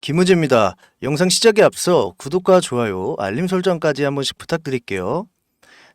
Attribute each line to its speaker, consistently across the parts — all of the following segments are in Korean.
Speaker 1: 김우재입니다. 영상 시작에 앞서 구독과 좋아요, 알림 설정까지 한 번씩 부탁드릴게요.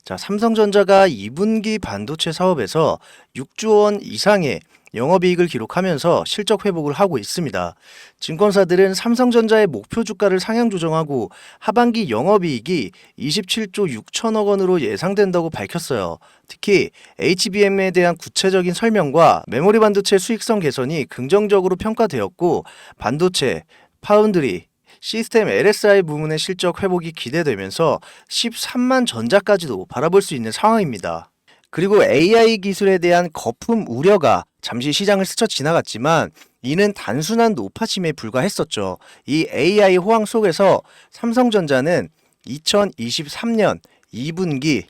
Speaker 1: 자, 삼성전자가 2분기 반도체 사업에서 6조 원 이상의 영업이익을 기록하면서 실적 회복을 하고 있습니다. 증권사들은 삼성전자의 목표 주가를 상향 조정하고 하반기 영업이익이 27조 6천억 원으로 예상된다고 밝혔어요. 특히 HBM에 대한 구체적인 설명과 메모리 반도체 수익성 개선이 긍정적으로 평가되었고 반도체, 파운드리, 시스템 LSI 부문의 실적 회복이 기대되면서 13만 전자까지도 바라볼 수 있는 상황입니다. 그리고 AI 기술에 대한 거품 우려가 잠시 시장을 스쳐 지나갔지만 이는 단순한 노파심에 불과했었죠. 이 AI 호황 속에서 삼성전자는 2023년 2분기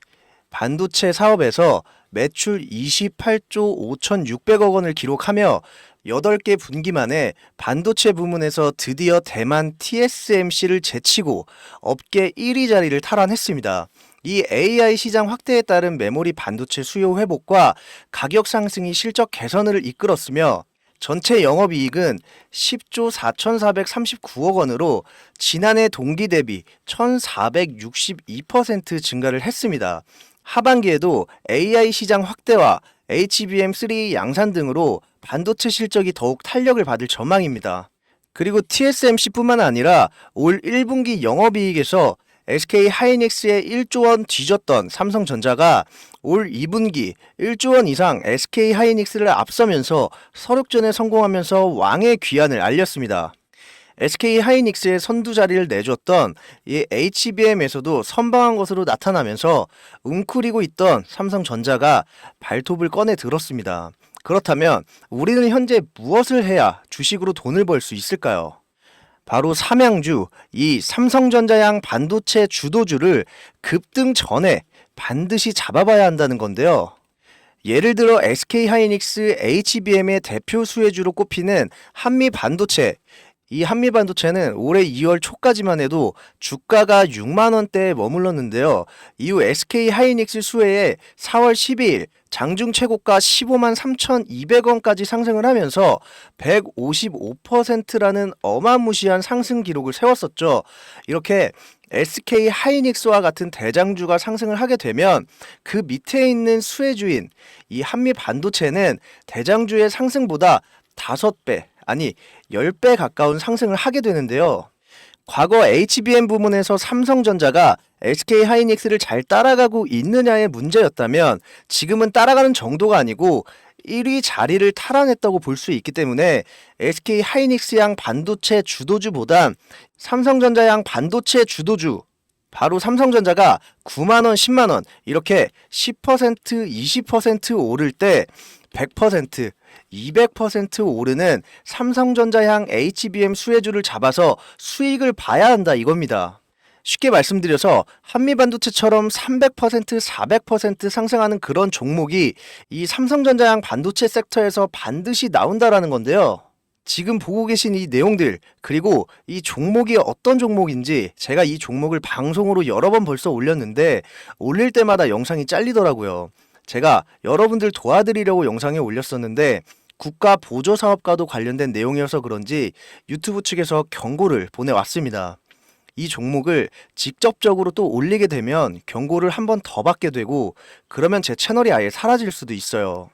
Speaker 1: 반도체 사업에서 매출 28조 5,600억 원을 기록하며 8개 분기 만에 반도체 부문에서 드디어 대만 TSMC를 제치고 업계 1위 자리를 탈환했습니다. 이 AI 시장 확대에 따른 메모리 반도체 수요 회복과 가격 상승이 실적 개선을 이끌었으며 전체 영업이익은 10조 4,439억 원으로 지난해 동기 대비 1,462% 증가를 했습니다. 하반기에도 AI 시장 확대와 HBM3 양산 등으로 반도체 실적이 더욱 탄력을 받을 전망입니다. 그리고 TSMC뿐만 아니라 올 1분기 영업이익에서 SK 하이닉스의 1조 원 뒤졌던 삼성전자가 올 2분기 1조 원 이상 SK 하이닉스를 앞서면서 서륙전에 성공하면서 왕의 귀환을 알렸습니다. SK 하이닉스의 선두 자리를 내줬던 이 HBM에서도 선방한 것으로 나타나면서 웅크리고 있던 삼성전자가 발톱을 꺼내 들었습니다. 그렇다면 우리는 현재 무엇을 해야 주식으로 돈을 벌 수 있을까요? 바로 삼양주, 이 삼성전자양 반도체 주도주를 급등 전에 반드시 잡아봐야 한다는 건데요. 예를 들어 SK 하이닉스 HBM의 대표 수혜주로 꼽히는 한미 반도체. 이 한미 반도체는 올해 2월 초까지만 해도 주가가 6만 원대에 머물렀는데요. 이후 SK 하이닉스 수혜에 4월 12일 장중 최고가 15만 3,200원까지 상승을 하면서 155%라는 어마무시한 상승 기록을 세웠었죠. 이렇게 SK 하이닉스와 같은 대장주가 상승을 하게 되면 그 밑에 있는 수혜주인 이 한미 반도체는 대장주의 상승보다 5배, 아니 10배 가까운 상승을 하게 되는데요. 과거 HBM 부문에서 삼성전자가 SK 하이닉스를 잘 따라가고 있느냐의 문제였다면 지금은 따라가는 정도가 아니고 1위 자리를 탈환했다고 볼 수 있기 때문에 SK 하이닉스 양 반도체 주도주보단 삼성전자 양 반도체 주도주 바로 삼성전자가 9만 원, 10만 원 이렇게 10%, 20% 오를 때 100%, 200% 오르는 삼성전자향 HBM 수혜주를 잡아서 수익을 봐야 한다 이겁니다. 쉽게 말씀드려서 한미반도체처럼 300%, 400% 상승하는 그런 종목이 이 삼성전자향 반도체 섹터에서 반드시 나온다라는 건데요. 지금 보고 계신 이 내용들 그리고 이 종목이 어떤 종목인지 제가 이 종목을 방송으로 여러 번 벌써 올렸는데 올릴 때마다 영상이 잘리더라고요. 제가 여러분들 도와드리려고 영상에 올렸었는데 국가 보조 사업과도 관련된 내용이어서 그런지 유튜브 측에서 경고를 보내왔습니다. 이 종목을 직접적으로 또 올리게 되면 경고를 한 번 더 받게 되고 그러면 제 채널이 아예 사라질 수도 있어요.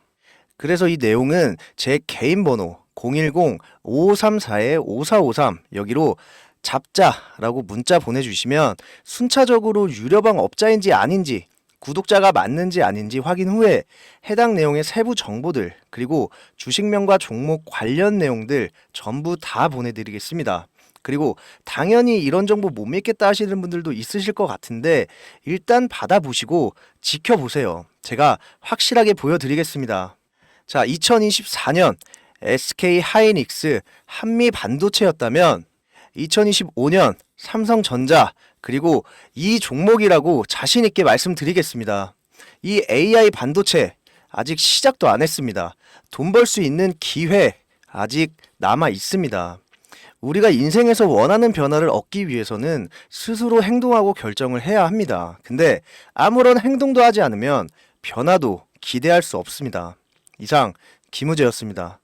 Speaker 1: 그래서 이 내용은 제 개인 번호 010-5534-5453 여기로 잡자라고 문자 보내주시면 순차적으로 유료방 업자인지 아닌지 구독자가 맞는지 아닌지 확인 후에 해당 내용의 세부 정보들 그리고 주식명과 종목 관련 내용들 전부 다 보내드리겠습니다. 그리고 당연히 이런 정보 못 믿겠다 하시는 분들도 있으실 것 같은데 일단 받아보시고 지켜보세요. 제가 확실하게 보여드리겠습니다. 자, 2024년 SK 하이닉스 한미 반도체였다면 2025년 삼성전자 그리고 이 종목이라고 자신 있게 말씀드리겠습니다. 이 AI 반도체 아직 시작도 안 했습니다. 돈 벌 수 있는 기회 아직 남아 있습니다. 우리가 인생에서 원하는 변화를 얻기 위해서는 스스로 행동하고 결정을 해야 합니다. 근데 아무런 행동도 하지 않으면 변화도 기대할 수 없습니다. 이상 김우재였습니다.